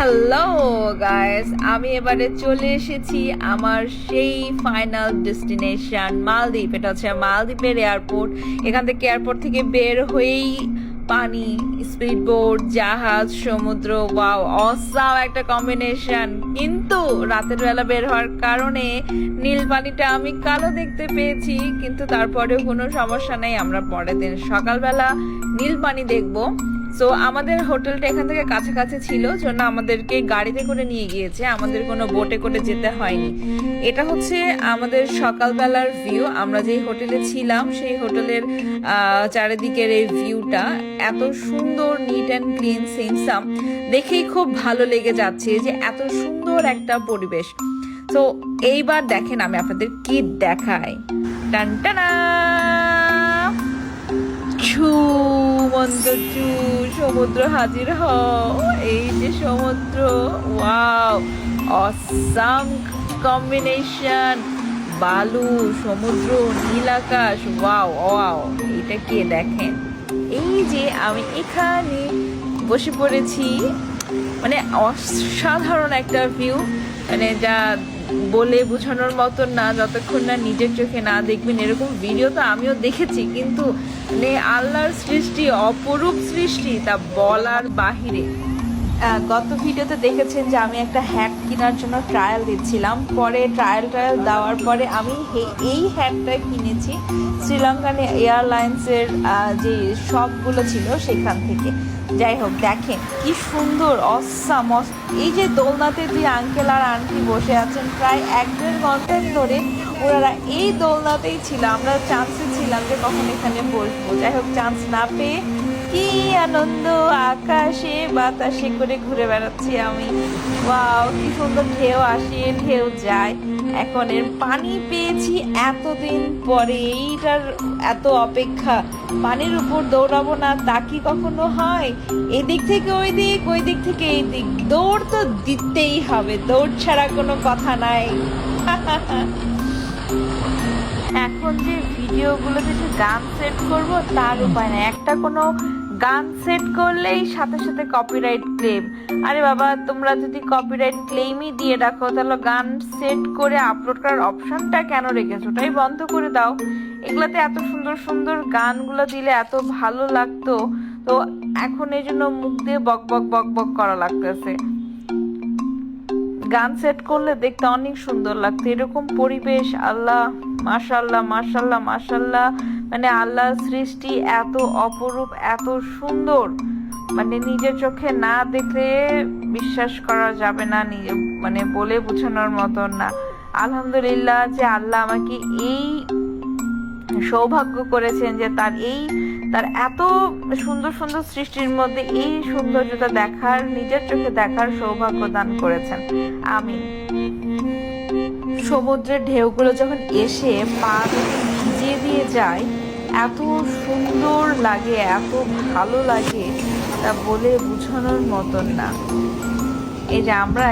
Hello guys আমি এবারে চলে এসেছি আমার সেই ফাইনাল ডেস্টিনেশন মালদ্বীপ। এটা হচ্ছে মালদ্বীপের এয়ারপোর্ট এখান থেকে এয়ারপোর্ট থেকে বের হয়েই পানি স্পিড বোট জাহাজ, সমুদ্র ওয়াও অসাম একটা কম্বিনেশন কিন্তু রাতের বেলা বের হওয়ার কারণে নীল পানিটা আমি কালো দেখতে পেয়েছি, কিন্তু তারপরেও কোনো সমস্যা নেই। আমরা পরের দিন সকালবেলা নীল পানি দেখব। সো আমাদের হোটেলটা এখান থেকে কাছাকাছি ছিল, জন্য আমাদেরকে গাড়িতে করে নিয়ে গিয়েছে। আমাদের কোনো বোটে করে যেতে হয়নি। এটা হচ্ছে আমাদের সকালবেলার ভিউ আমরা যেই হোটেলে ছিলাম, সেই হোটেলের চারিদিকের এই ভিউটা এত সুন্দর নিট অ্যান্ড ক্লিন সিনসাম দেখেই খুব ভালো লেগে যাচ্ছে যে এত সুন্দর একটা পরিবেশ। তো এইবার দেখেন আমি আপনাদের কি দেখাই। টানটানা ছু মন্দ চু সমুদ্র হাজির হও। এই যে সমুদ্র, ওয়াও, অসাম কম্বিনেশন। বালু, সমুদ্র, নীল আকাশ, ওয়াও ওয়াও, এটা কে দেখেন? এই যে আমি এখানে বসে পড়েছি মানে অসাধারণ একটা ভিউ মানে যা বলে বোঝানোর মতো না, যতক্ষণ না নিজের চোখে না দেখবেন এরকম ভিডিও তো আমিও দেখেছি। কিন্তু নে আল্লাহর সৃষ্টি, অপরূপ সৃষ্টি, তা বলার বাহিরে। গত ভিডিওতে দেখেছেন যে আমি একটা হ্যাট কেনার জন্য ট্রায়াল দিচ্ছিলাম। পরে ট্রায়াল ট্রায়াল দেওয়ার পরে আমি এই হ্যাটটা কিনেছি শ্রীলঙ্কান এয়ারলাইন্সের যে শপগুলো ছিল সেখান থেকে। যাই হোক, দেখেন কি সুন্দর অসাম এই যে দোলনাতে দুই আঙ্কেল আর আন্টি বসে আছেন, প্রায় এক দেড় ঘণ্টা ধরে ওনারা এই দোলনাতেই ছিল। আমরা চান্সে ছিলাম যে কখন এখানে বসবো। যাই হোক চান্স না পেয়ে কি আনন্দ আকাশে বাতাসে করে ঘুরে বেড়াচ্ছি আমি। ওয়াও, কি সুন্দর ঢেউ আসে, ঢেউ যায়। এখন এর পানি পেয়েছি এতদিন পরে, এইটার এত অপেক্ষা। পানির উপর দৌড়াবো না, তা কি কখনো হয়? এদিক থেকে ওই দিক ওই দিক থেকে এই দিক দৌড় তো দিতেই হবে, দৌড় ছাড়া কোনো কথা নাই। এখন যে ভিডিওগুলোতে যে গান সেট করব, তার উপায় নেই। একটা কোনো গান সেট করলেই সাথে সাথে কপিরাইট ক্লেম আরে বাবা, তোমরা যদি কপিরাইট ক্লেমই দিয়ে রাখো, তাহলে গান সেট করে আপলোড করার অপশনটা কেন রেখেছো? ওটাই বন্ধ করে দাও। এগুলাতে এত সুন্দর সুন্দর গানগুলো দিলে এত ভালো লাগতো। তো এখন এই জন্য মুখ দিয়ে বক বক বক বক করা লাগতেছে। গান সেট করলে দেখতে অনেক সুন্দর লাগতো। এরকম পরিবেশ, আল্লাহ, মাশাল্লাহ মাশাল্লাহ মাশাল্লাহ। মানে আল্লাহর সৃষ্টি এত অপরূপ, এত সুন্দর। মানে নিজের চোখে না দেখলে বিশ্বাস করা যাবে না, নিজে মানে বলে বোঝানোর মতন না। আলহামদুলিল্লাহ যে আল্লাহ আমাকে এই সৌভাগ্য করেছেন যে তার এই, তার এত সুন্দর সুন্দর সৃষ্টির মধ্যে এই সৌন্দর্যটা দেখার, নিজের চোখে দেখার সৌভাগ্য দান করেছেন। আমি সমুদ্রের ঢেউগুলো যখন এসে পা ভিজিয়ে দিয়ে যায়, এত সুন্দর লাগে, এত ভালো লাগে, তা বলে বোঝানোর মতন না। এই যে আমরা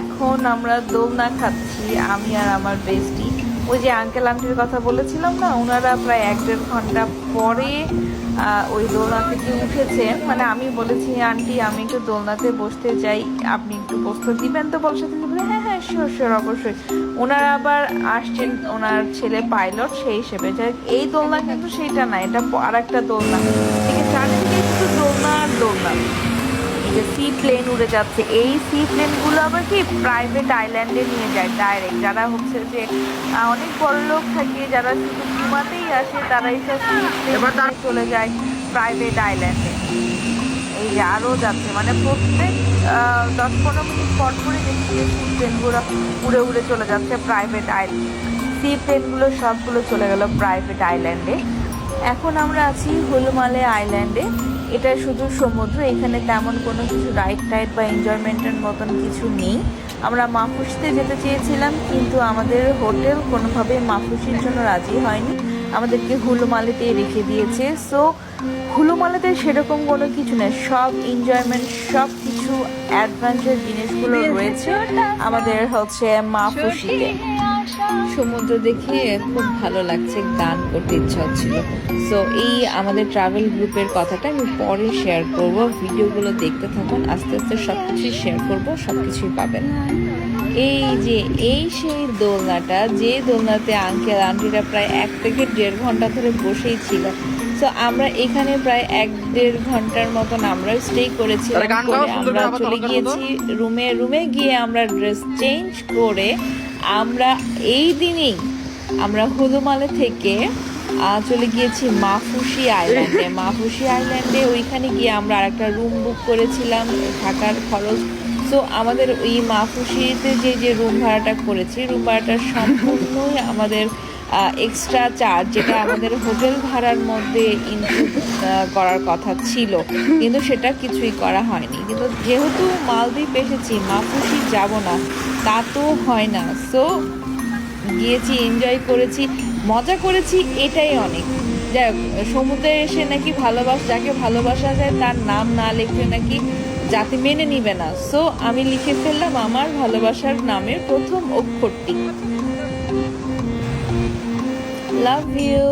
এখন আমরা দোলনা খাচ্ছি, আমি আর আমার বেস্টি ওই যে আঙ্কেল আন্টির কথা বলেছিলাম না ওনারা প্রায় এক দেড় ঘণ্টা পরে ওই দোলনা থেকে উঠেছেন। মানে আমি বলেছি, আন্টি, আমি একটু দোলনাতে বসতে চাই আপনি একটু বসতে দিবেন তো বলছে তিনি বলে হ্যাঁ শিওর শিওর অবশ্যই। ওনারা আবার আসছেন ওনার ছেলে পাইলট সেই হিসেবে। এই দোলনা কিন্তু সেইটা না এটা আর একটা দোলনা। ঠিক আছে চারদিকে শুধু দোলনা আর দোলনা। যে সি প্লেন উড়ে যাচ্ছে এই সি প্লেনগুলো আবার কি প্রাইভেট আইল্যান্ডে নিয়ে যায় ডাইরেক্ট যারা হচ্ছে যে অনেক বড় লোক থাকে যারা শুধু ঘুমাতেই আসে তারা তারা চলে যায় প্রাইভেট আইল্যান্ডে এই আরও যাচ্ছে। মানে প্রত্যেক দশ পনেরো মিনিট পর পরে দেখছি যে সি প্লেনগুলো উড়ে উড়ে চলে যাচ্ছে প্রাইভেট আইল্যান্ড সি প্লেনগুলো সবগুলো চলে গেল প্রাইভেট আইল্যান্ডে এখন আমরা আছি হুলুমালে আইল্যান্ডে এটা শুধু সমুদ্র, এখানে তেমন কোনো কিছু রাইড টাইড বা এনজয়মেন্টের মতন কিছু নেই। আমরা মাফুসিতে যেতে চেয়েছিলাম, কিন্তু আমাদের হোটেল কোনোভাবে মাফুসির জন্য রাজি হয়নি। আমাদেরকে হুলুমালেতেই রেখে দিয়েছে। সো হুলুমালেতে সেরকম কোনো কিছু নেই। সব এনজয়মেন্ট সব কিছু অ্যাডভেঞ্চার জিনিসগুলো রয়েছে। আমাদের হচ্ছে মাফুসিতে সমুদ্র দেখে খুব ভালো লাগছে গান করতে ইচ্ছা হচ্ছিল। সো এই আমাদের ট্রাভেল গ্রুপের কথাটা আমি পরে শেয়ার করব। ভিডিওগুলো দেখতে থাকুন আস্তে আস্তে সব কিছুই শেয়ার করব সব কিছুই পাবেন। এই যে এই সেই দোলনাটা যে দোলনাতে আঙ্কেল আন্টিরা প্রায় এক থেকে দেড় ঘণ্টা ধরে বসেই ছিল। তো আমরা এখানে প্রায় এক দেড় ঘণ্টার মতন আমরা স্টে করেছিলাম তাহলে গান গাও, করে সুন্দর আমরা চলে। গিয়েছি রুমে রুমে গিয়ে আমরা ড্রেস চেঞ্জ করে আমরা এই দিনেই আমরা হুলুমালে থেকে চলে গিয়েছি মাফুসি আইল্যান্ডে মাফুসি আইল্যান্ডে ওইখানে গিয়ে আমরা আরেকটা রুম বুক করেছিলাম। থাকার খরচ তো আমাদের ওই মাফুসিতে যে যে রুম ভাড়াটা করেছি রুম ভাড়াটা সম্পূর্ণই আমাদের এক্সট্রা চার্জ যেটা আমাদের হোটেল ভাড়ার মধ্যে ইনক্লুড করার কথা ছিল। কিন্তু সেটা কিছুই করা হয়নি। কিন্তু যেহেতু মালদ্বীপ এসেছি মাফুসি যাব না, তা তো হয় না। সো গিয়েছি এনজয় করেছি, মজা করেছি, এটাই অনেক। যাই সমুদ্রে এসে নাকি ভালোবাস, যাকে ভালোবাসা যায়, তার নাম না লিখলে নাকি জাতি মেনে নিবে না। সো আমি লিখে ফেললাম আমার ভালোবাসার নামের প্রথম অক্ষরটি। Love you